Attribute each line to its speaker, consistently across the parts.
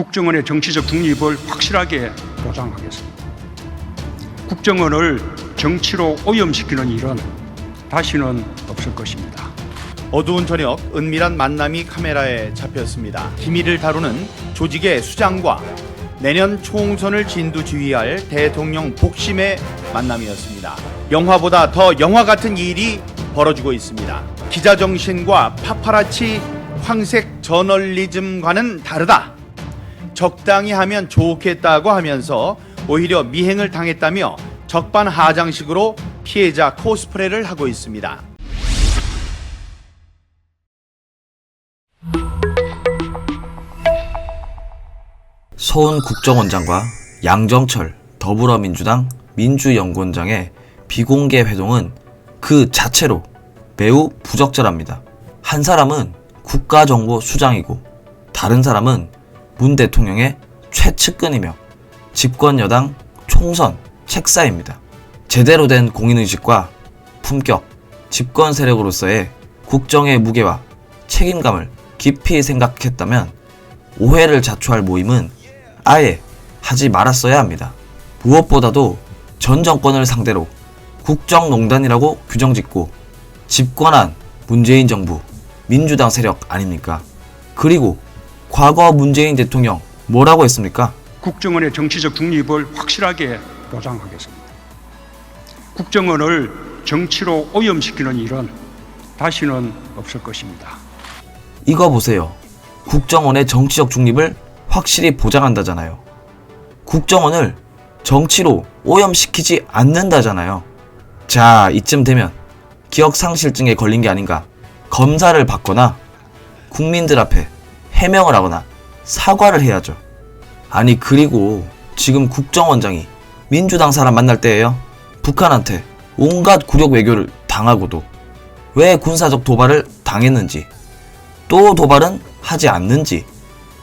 Speaker 1: 국정원의 정치적 중립을 확실하게 보장하겠습니다. 국정원을 정치로 오염시키는 일은 다시는 없을 것입니다.
Speaker 2: 어두운 저녁 은밀한 만남이 카메라에 잡혔습니다. 기밀을 다루는 조직의 수장과 내년 총선을 진두지휘할 대통령 복심의 만남이었습니다. 영화보다 더 영화 같은 일이 벌어지고 있습니다. 기자 정신과 파파라치 황색 저널리즘과는 다르다. 적당히 하면 좋겠다고 하면서 오히려 미행을 당했다며 적반하장식으로 피해자 코스프레를 하고 있습니다.
Speaker 3: 서훈 국정원장과 양정철 더불어민주당 민주연구원장의 비공개 회동은 그 자체로 매우 부적절합니다. 한 사람은 국가정보수장이고 다른 사람은 문 대통령의 최측근이며 집권 여당 총선 책사입니다. 제대로 된 공인의식과 품격, 집권 세력으로서의 국정의 무게와 책임감을 깊이 생각했다면 오해를 자초할 모임은 아예 하지 말았어야 합니다. 무엇보다도 전 정권을 상대로 국정농단이라고 규정짓고 집권한 문재인 정부, 민주당 세력 아닙니까? 그리고 과거 문재인 대통령 뭐라고 했습니까?
Speaker 1: 국정원의 정치적 중립을 확실하게 보장하겠습니다. 국정원을 정치로 오염시키는 일은 다시는 없을 것입니다.
Speaker 3: 이거 보세요. 국정원의 정치적 중립을 확실히 보장한다잖아요. 국정원을 정치로 오염시키지 않는다잖아요. 자, 이쯤 되면 기억상실증에 걸린 게 아닌가. 검사를 받거나 국민들 앞에 해명을 하거나 사과를 해야죠. 아니, 그리고 지금 국정원장이 민주당 사람 만날 때예요. 북한한테 온갖 굴욕 외교를 당하고도 왜 군사적 도발을 당했는지 또 도발은 하지 않는지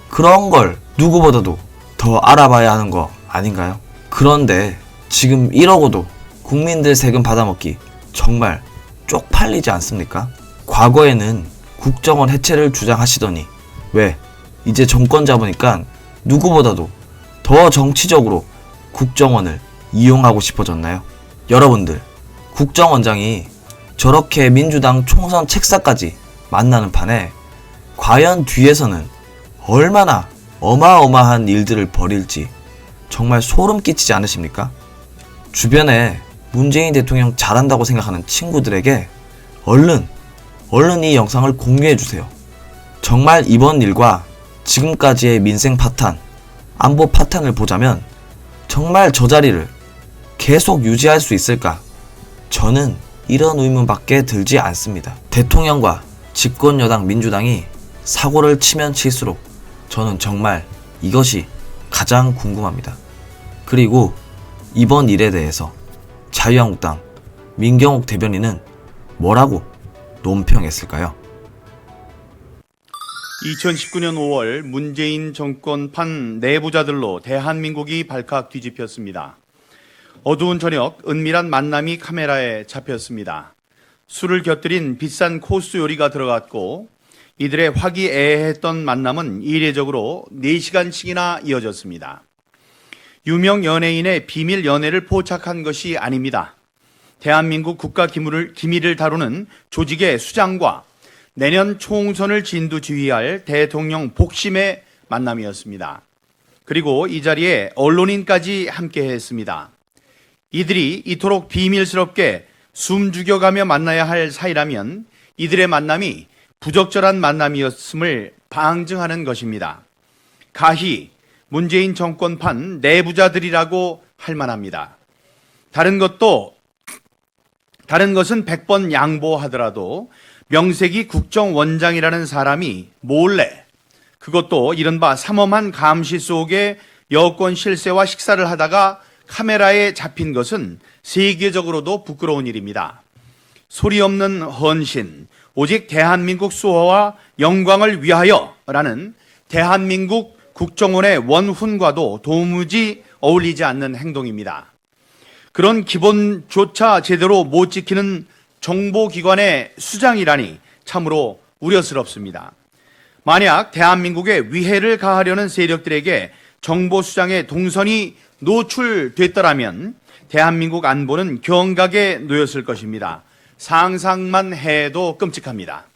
Speaker 3: 그런 걸 누구보다도 더 알아봐야 하는 거 아닌가요? 그런데 지금 이러고도 국민들 세금 받아먹기 정말 쪽팔리지 않습니까? 과거에는 국정원 해체를 주장하시더니 왜 이제 정권 잡으니까 누구보다도 더 정치적으로 국정원을 이용하고 싶어졌나요? 여러분들 국정원장이 저렇게 민주당 총선 책사까지 만나는 판에 과연 뒤에서는 얼마나 어마어마한 일들을 벌일지 정말 소름 끼치지 않으십니까? 주변에 문재인 대통령 잘한다고 생각하는 친구들에게 얼른, 얼른 이 영상을 공유해 주세요. 정말 이번 일과 지금까지의 민생 파탄, 안보 파탄을 보자면 정말 저 자리를 계속 유지할 수 있을까? 저는 이런 의문밖에 들지 않습니다. 대통령과 집권 여당 민주당이 사고를 치면 칠수록 저는 정말 이것이 가장 궁금합니다. 그리고 이번 일에 대해서 자유한국당 민경욱 대변인은 뭐라고 논평했을까요?
Speaker 2: 2019년 5월 문재인 정권 판 내부자들로 대한민국이 발칵 뒤집혔습니다. 어두운 저녁 은밀한 만남이 카메라에 잡혔습니다. 술을 곁들인 비싼 코스 요리가 들어갔고 이들의 화기애애했던 만남은 이례적으로 4시간씩이나 이어졌습니다. 유명 연예인의 비밀 연애를 포착한 것이 아닙니다. 대한민국 국가 기밀을, 기밀을 다루는 조직의 수장과 내년 총선을 진두지휘할 대통령 복심의 만남이었습니다. 그리고 이 자리에 언론인까지 함께 했습니다. 이들이 이토록 비밀스럽게 숨 죽여가며 만나야 할 사이라면 이들의 만남이 부적절한 만남이었음을 방증하는 것입니다. 가히 문재인 정권판 내부자들이라고 할 만합니다. 다른 것도 다른 것은 100번 양보하더라도 명색이 국정원장이라는 사람이 몰래 그것도 이른바 삼엄한 감시 속에 여권 실세와 식사를 하다가 카메라에 잡힌 것은 세계적으로도 부끄러운 일입니다. 소리 없는 헌신, 오직 대한민국 수호와 영광을 위하여라는 대한민국 국정원의 원훈과도 도무지 어울리지 않는 행동입니다. 그런 기본조차 제대로 못 지키는 정보기관의 수장이라니 참으로 우려스럽습니다. 만약 대한민국에 위해를 가하려는 세력들에게 정보 수장의 동선이 노출됐더라면 대한민국 안보는 경각에 놓였을 것입니다. 상상만 해도 끔찍합니다.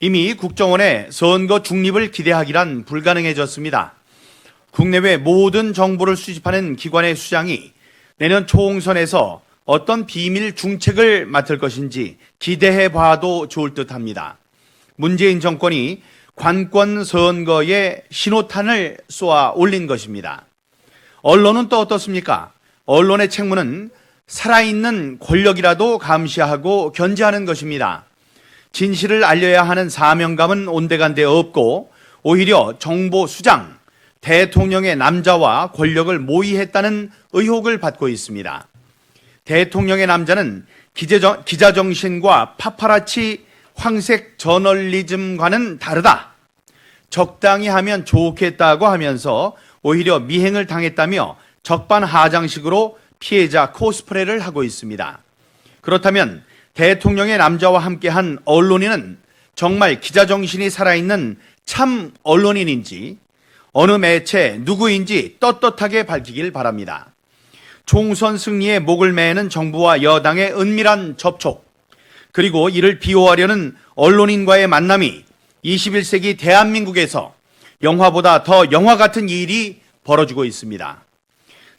Speaker 2: 이미 국정원의 선거 중립을 기대하기란 불가능해졌습니다. 국내외 모든 정보를 수집하는 기관의 수장이 내년 총선에서 어떤 비밀 중책을 맡을 것인지 기대해 봐도 좋을 듯 합니다. 문재인 정권이 관권 선거에 신호탄을 쏘아 올린 것입니다. 언론은 또 어떻습니까? 언론의 책무는 살아있는 권력이라도 감시하고 견제하는 것입니다. 진실을 알려야 하는 사명감은 온데간데 없고 오히려 정보 수장, 대통령의 남자와 권력을 모의했다는 의혹을 받고 있습니다. 대통령의 남자는 기자정, 기자 정신과 파파라치 황색 저널리즘과는 다르다. 적당히 하면 좋겠다고 하면서 오히려 미행을 당했다며 적반하장식으로 피해자 코스프레를 하고 있습니다. 그렇다면 대통령의 남자와 함께한 언론인은 정말 기자 정신이 살아있는 참 언론인인지 어느 매체 누구인지 떳떳하게 밝히길 바랍니다. 총선 승리에 목을 매는 정부와 여당의 은밀한 접촉, 그리고 이를 비호하려는 언론인과의 만남이 21세기 대한민국에서 영화보다 더 영화 같은 일이 벌어지고 있습니다.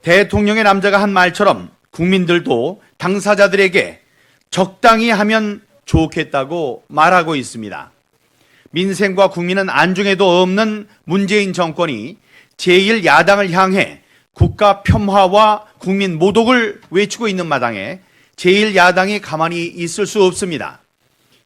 Speaker 2: 대통령의 남자가 한 말처럼 국민들도 당사자들에게 적당히 하면 좋겠다고 말하고 있습니다. 민생과 국민은 안중에도 없는 문재인 정권이 제1야당을 향해 국가 폄하와 국민 모독을 외치고 있는 마당에 제1야당이 가만히 있을 수 없습니다.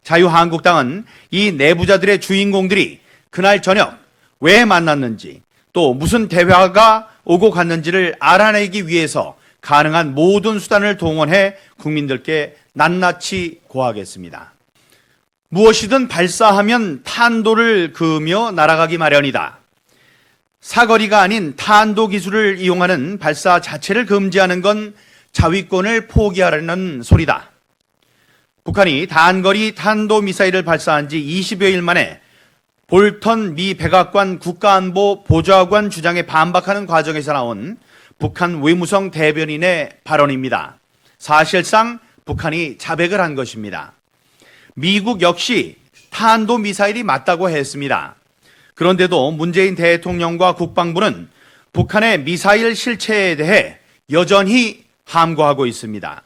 Speaker 2: 자유한국당은 이 내부자들의 주인공들이 그날 저녁 왜 만났는지 또 무슨 대화가 오고 갔는지를 알아내기 위해서 가능한 모든 수단을 동원해 국민들께 낱낱이 고하겠습니다. 무엇이든 발사하면 탄도를 그으며 날아가기 마련이다. 사거리가 아닌 탄도 기술을 이용하는 발사 자체를 금지하는 건 자위권을 포기하라는 소리다. 북한이 단거리 탄도 미사일을 발사한 지 20여일 만에 볼턴 미 백악관 국가안보 보좌관 주장에 반박하는 과정에서 나온 북한 외무성 대변인의 발언입니다. 사실상 북한이 자백을 한 것입니다. 미국 역시 탄도 미사일이 맞다고 했습니다. 그런데도 문재인 대통령과 국방부는 북한의 미사일 실체에 대해 여전히 함구하고 있습니다.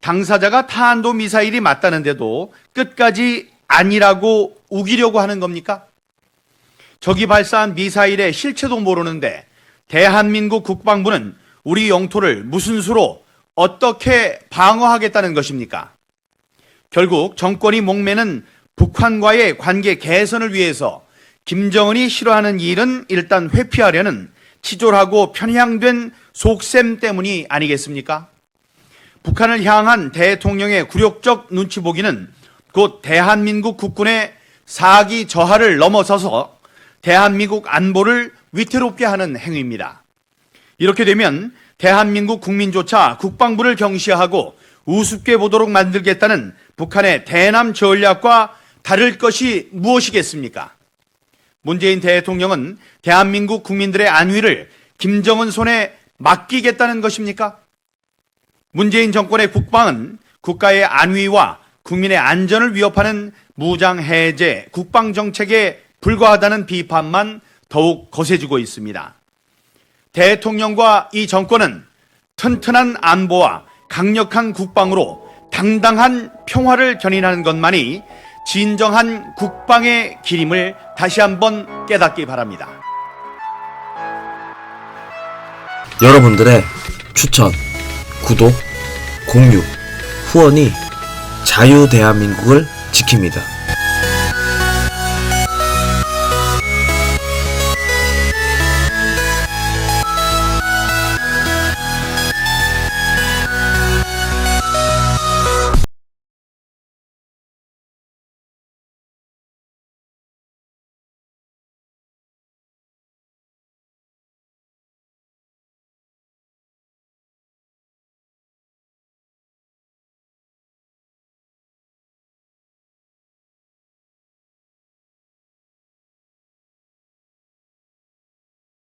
Speaker 2: 당사자가 탄도 미사일이 맞다는데도 끝까지 아니라고 우기려고 하는 겁니까? 적이 발사한 미사일의 실체도 모르는데 대한민국 국방부는 우리 영토를 무슨 수로 어떻게 방어하겠다는 것입니까? 결국 정권이 목매는 북한과의 관계 개선을 위해서 김정은이 싫어하는 일은 일단 회피하려는 치졸하고 편향된 속셈 때문이 아니겠습니까? 북한을 향한 대통령의 굴욕적 눈치 보기는 곧 대한민국 국군의 사기 저하를 넘어서서 대한민국 안보를 위태롭게 하는 행위입니다. 이렇게 되면 대한민국 국민조차 국방부를 경시하고 우습게 보도록 만들겠다는 북한의 대남 전략과 다를 것이 무엇이겠습니까? 문재인 대통령은 대한민국 국민들의 안위를 김정은 손에 맡기겠다는 것입니까? 문재인 정권의 국방은 국가의 안위와 국민의 안전을 위협하는 무장 해제 국방 정책에 불과하다는 비판만 더욱 거세지고 있습니다. 대통령과 이 정권은 튼튼한 안보와 강력한 국방으로 당당한 평화를 견인하는 것만이 진정한 국방의 길임을 다시 한번 깨닫기 바랍니다.
Speaker 3: 여러분들의 추천, 구독, 공유, 후원이 자유 대한민국을 지킵니다.